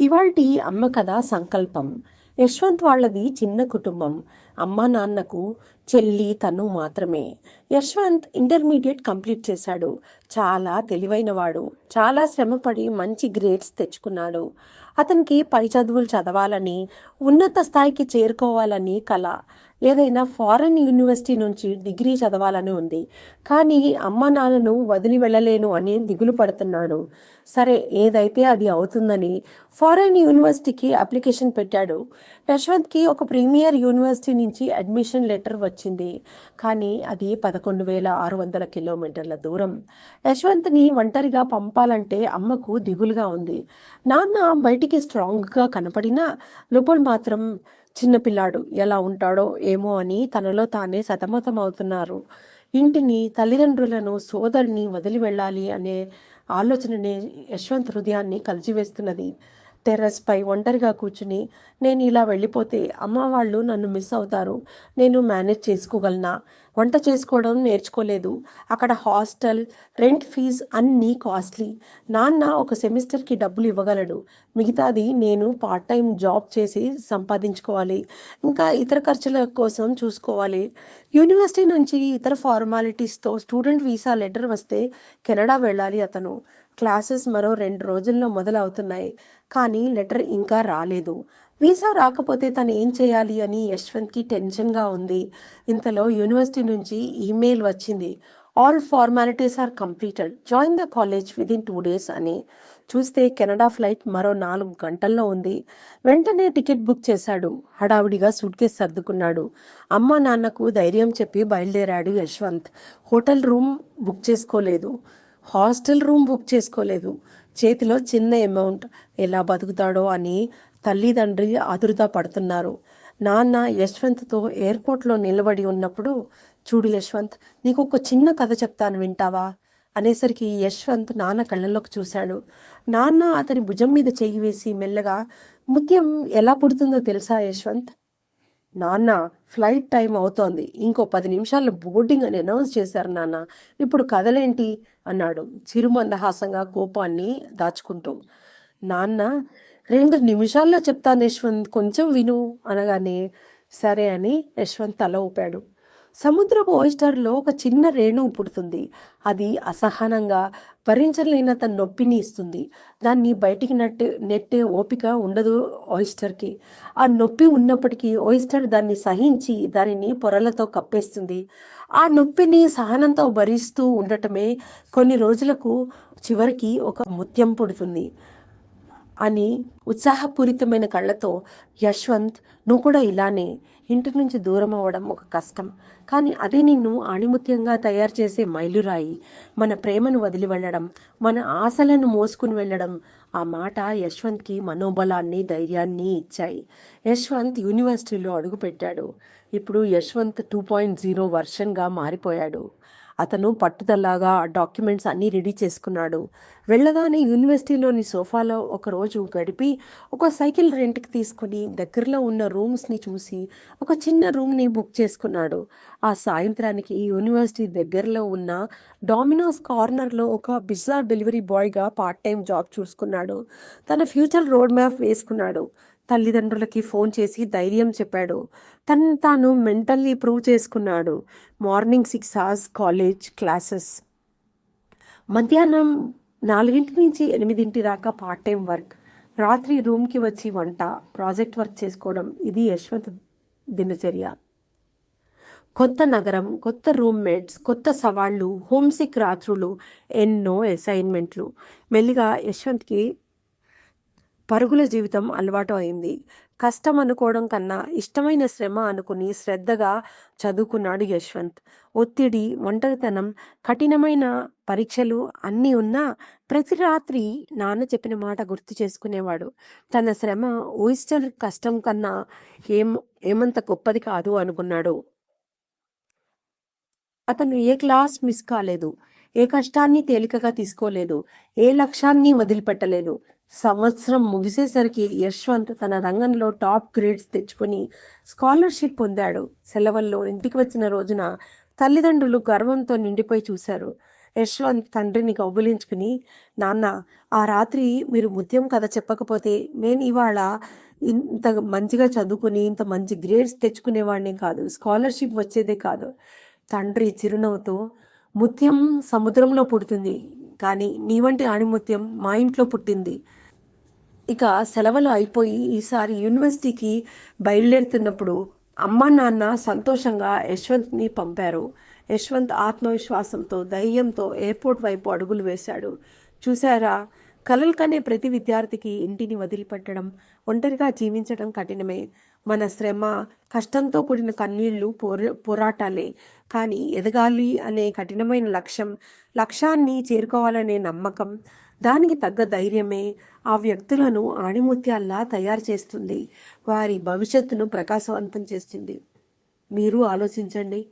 ఇవాల్టి అమ్మ కథ సంకల్పం. యశ్వంత్ వాళ్ళది చిన్న కుటుంబం. అమ్మ నాన్నకు చెల్లి తను మాత్రమే. యశ్వంత్ ఇంటర్మీడియట్ కంప్లీట్ చేశాడు. చాలా తెలివైనవాడు. చాలా శ్రమపడి మంచి గ్రేడ్స్ తెచ్చుకున్నాడు. అతనికి పై చదువులు చదవాలని ఉన్నత స్థాయికి చేరుకోవాలని కళ ఏదైనా ఫారెన్ యూనివర్సిటీ నుంచి డిగ్రీ చదవాలని ఉంది. కానీ అమ్మ నాన్నను వదిలి వెళ్ళలేను అని దిగులు పడుతున్నాడు. సరే ఏదైతే అది అవుతుందని ఫారెన్ యూనివర్సిటీకి అప్లికేషన్ పెట్టాడు. యశ్వంత్కి ఒక ప్రీమియర్ యూనివర్సిటీ నుంచి అడ్మిషన్ లెటర్ వచ్చింది. కానీ అది పదకొండు వేల ఆరు వందల కిలోమీటర్ల దూరం. యశ్వంత్ని ఒంటరిగా పంపాలంటే అమ్మకు దిగులుగా ఉంది. నాన్న బయటికి స్ట్రాంగ్గా కనపడినా లోపల మాత్రం చిన్నపిల్లాడు ఎలా ఉంటాడో ఏమో అని తనలో తానే సతమతం అవుతున్నారు ఇంటిని తల్లిదండ్రులను సోదరిని వదిలి వెళ్ళాలి అనే ఆలోచననే యశ్వంత్ హృదయాన్ని కలిచివేస్తున్నది. టెర్రస్పై ఒంటరిగా కూర్చుని నేను ఇలా వెళ్ళిపోతే అమ్మ వాళ్ళు నన్ను మిస్ అవుతారు. నేను మేనేజ్ చేసుకోగలనా? వంట చేసుకోవడం నేర్చుకోలేదు. అక్కడ హాస్టల్ రెంట్ ఫీజ్ అన్నీ కాస్ట్లీ. నాన్న ఒక సెమిస్టర్కి డబ్బులు ఇవ్వగలడు. మిగతాది నేను పార్ట్ టైం జాబ్ చేసి సంపాదించుకోవాలి. ఇంకా ఇతర ఖర్చుల కోసం చూసుకోవాలి. యూనివర్సిటీ నుంచి ఇతర ఫార్మాలిటీస్తో స్టూడెంట్ వీసా లెటర్ వస్తే కెనడా వెళ్ళాలి అతను. క్లాసెస్ మరో రెండు రోజుల్లో మొదలవుతున్నాయి. కానీ లెటర్ ఇంకా రాలేదు. వీసా రాకపోతే తను ఏం చేయాలి అని యశ్వంత్కి టెన్షన్గా ఉంది. ఇంతలో యూనివర్సిటీ నుంచి ఈమెయిల్ వచ్చింది. All formalities are completed. Join the college within two days అని. చూస్తే కెనడా ఫ్లైట్ మరో నాలుగు గంటల్లో ఉంది. వెంటనే టికెట్ బుక్ చేశాడు. హడావుడిగా సూట్ కేసు సర్దుకున్నాడు. అమ్మ నాన్నకు ధైర్యం చెప్పి బయలుదేరాడు యశ్వంత్. హోటల్ రూమ్ బుక్ చేసుకోలేదు. హాస్టల్ రూమ్ బుక్ చేసుకోలేదు. చేతిలో చిన్న అమౌంట్ ఎలా బతుకుతాడో అని తల్లిదండ్రి ఆదురుదా పడుతున్నారు. నాన్న యశ్వంత్తో ఎయిర్పోర్ట్లో నిలబడి ఉన్నప్పుడు చూడు యశ్వంత్ నీకు ఒక చిన్న కథ చెప్తాను వింటావా? అనేసరికి యశ్వంత్ నాన్న కళ్ళల్లోకి చూశాడు. నాన్న అతని భుజం మీద చెయ్యి వేసి మెల్లగా ముత్యం ఎలా పుడుతుందో తెలుసా యశ్వంత్? నాన్న ఫ్లైట్ టైం అవుతోంది. ఇంకో పది నిమిషాల్లో బోర్డింగ్ అని అనౌన్స్ చేశారు నాన్న. ఇప్పుడు కథలేంటి? అన్నాడు. చిరుమందహాసంగా కోపాన్ని దాచుకుంటూ. నాన్న రెండు నిమిషాల్లో చెప్తాను యశ్వంత్. కొంచెం విను అనగానే సరే అని యశ్వంత్ తల ఊపాడు. సముద్రపు ఓయిస్టర్లో ఒక చిన్న రేణువు పుడుతుంది. అది అసహనంగా భరించలేనంత నొప్పిని ఇస్తుంది. దాన్ని బయటికి నట్టు నెట్టే ఓపిక ఉండదు ఓయిస్టర్కి ఆ నొప్పి ఉన్నప్పటికీ ఓయిస్టర్ దాన్ని సహించి దానిని పొరలతో కప్పేస్తుంది. ఆ నొప్పిని సహనంతో భరిస్తూ ఉండటమే కొన్ని రోజులకు చివరికి ఒక ముత్యం పుడుతుంది అని ఉత్సాహపూరితమైన కళ్ళతో యశ్వంత్ నువ్వు కూడా ఇలానే ఇంటి నుంచి దూరం అవ్వడం ఒక కష్టం. కానీ అదే నిన్ను ఆణిముత్యంగా తయారు చేసే మైలురాయి మన ప్రేమను వదిలి వెళ్ళడం మన ఆశలను మోసుకుని వెళ్ళడం ఆ మాట యశ్వంత్కి మనోబలాన్ని ధైర్యాన్ని ఇచ్చాయి. యశ్వంత్ యూనివర్సిటీలో అడుగుపెట్టాడు. ఇప్పుడు యశ్వంత్ టూ పాయింట్ జీరో వర్షన్గా మారిపోయాడు. అతను పట్టుదలగా డాక్యుమెంట్స్ అన్నీ రెడీ చేసుకున్నాడు. వెళ్ళగానే యూనివర్సిటీలోని సోఫాలో ఒకరోజు గడిపి ఒక సైకిల్ రెంట్కి తీసుకుని దగ్గరలో ఉన్న రూమ్స్ని చూసి ఒక చిన్న రూమ్ని బుక్ చేసుకున్నాడు. ఆ సాయంత్రానికి యూనివర్సిటీ దగ్గరలో ఉన్న డామినోస్ కార్నర్లో ఒక బిజ్జా డెలివరీ బాయ్గా పార్ట్ టైం జాబ్ చూసుకున్నాడు. తన ఫ్యూచర్ రోడ్ మ్యాప్ వేసుకున్నాడు. తల్లిదండ్రులకి ఫోన్ చేసి ధైర్యం చెప్పాడు. తను తాను మెంటల్లీ ప్రూవ్ చేసుకున్నాడు. Morning six hours college classes. మధ్యాహ్నం నాలుగింటి నుంచి ఎనిమిదింటి దాకా పార్ట్ టైం వర్క్. రాత్రి రూమ్కి వచ్చి వంట ప్రాజెక్ట్ వర్క్ చేసుకోవడం. ఇది యశ్వంత్ దినచర్య. కొత్త నగరం కొత్త రూమ్మేట్స్ కొత్త సవాళ్ళు హోమ్సిక్ రాత్రులు ఎన్నో అసైన్మెంట్లు. మెల్లిగా యశ్వంత్కి పరుగుల జీవితం అలవాటు అయింది. కష్టం అనుకోవడం కన్నా ఇష్టమైన శ్రమ అనుకుని శ్రద్ధగా చదువుకున్నాడు యశ్వంత్. ఒత్తిడి ఒంటరితనం కఠినమైన పరీక్షలు అన్నీ ఉన్నా ప్రతి రాత్రి నాన్న చెప్పిన మాట గుర్తు చేసుకునేవాడు. తన శ్రమ ఓయిస్టర్ కష్టం కన్నా ఏం ఏమంత గొప్పది కాదు అనుకున్నాడు. అతను ఏ క్లాస్ మిస్ కాలేదు. ఏ కష్టాన్ని తేలికగా తీసుకోలేదు. ఏ లక్ష్యాన్ని వదిలిపెట్టలేదు. సంవత్సరం ముగిసేసరికి యశ్వంత్ తన రంగంలో టాప్ గ్రేడ్స్ తెచ్చుకొని స్కాలర్షిప్ పొందాడు. సెలవుల్లో ఇంటికి వచ్చిన రోజున తల్లిదండ్రులు గర్వంతో నిండిపోయి చూశారు. యశ్వంత్ తండ్రిని కౌబులించుకుని నాన్న ఆ రాత్రి మీరు ముత్యం కథ చెప్పకపోతే నేను ఇవాళ ఇంత మంచిగా చదువుకుని ఇంత మంచి గ్రేడ్స్ తెచ్చుకునేవాడిని కాదు. స్కాలర్షిప్ వచ్చేదే కాదు. తండ్రి చిరునవ్వుతో ముత్యం సముద్రంలో పుడుతుంది. కానీ నీ వంటి ఆణిముత్యం మా ఇంట్లో పుట్టింది. ఇక సెలవులు అయిపోయి ఈసారి యూనివర్సిటీకి బయలుదేరుతున్నప్పుడు అమ్మ నాన్న సంతోషంగా యశ్వంత్ని పంపారు. యశ్వంత్ ఆత్మవిశ్వాసంతో ధైర్యంతో ఎయిర్పోర్ట్ వైపు అడుగులు వేశాడు. చూశారా? కలలు కనే ప్రతి విద్యార్థికి ఇంటిని వదిలిపెట్టడం ఒంటరిగా జీవించడం కఠినమే. మన శ్రమ కష్టంతో కూడిన కన్నీళ్ళు పోర పోరాటాలే. కానీ ఎదగాలి అనే కఠినమైన లక్ష్యం లక్ష్యాన్ని చేరుకోవాలనే నమ్మకం దానికి తగ్గ ధైర్యమే ఆ వ్యక్తులను ఆణిముత్యాల్లా తయారు చేస్తుంది. వారి భవిష్యత్తును ప్రకాశవంతం చేస్తుంది. మీరు ఆలోచించండి.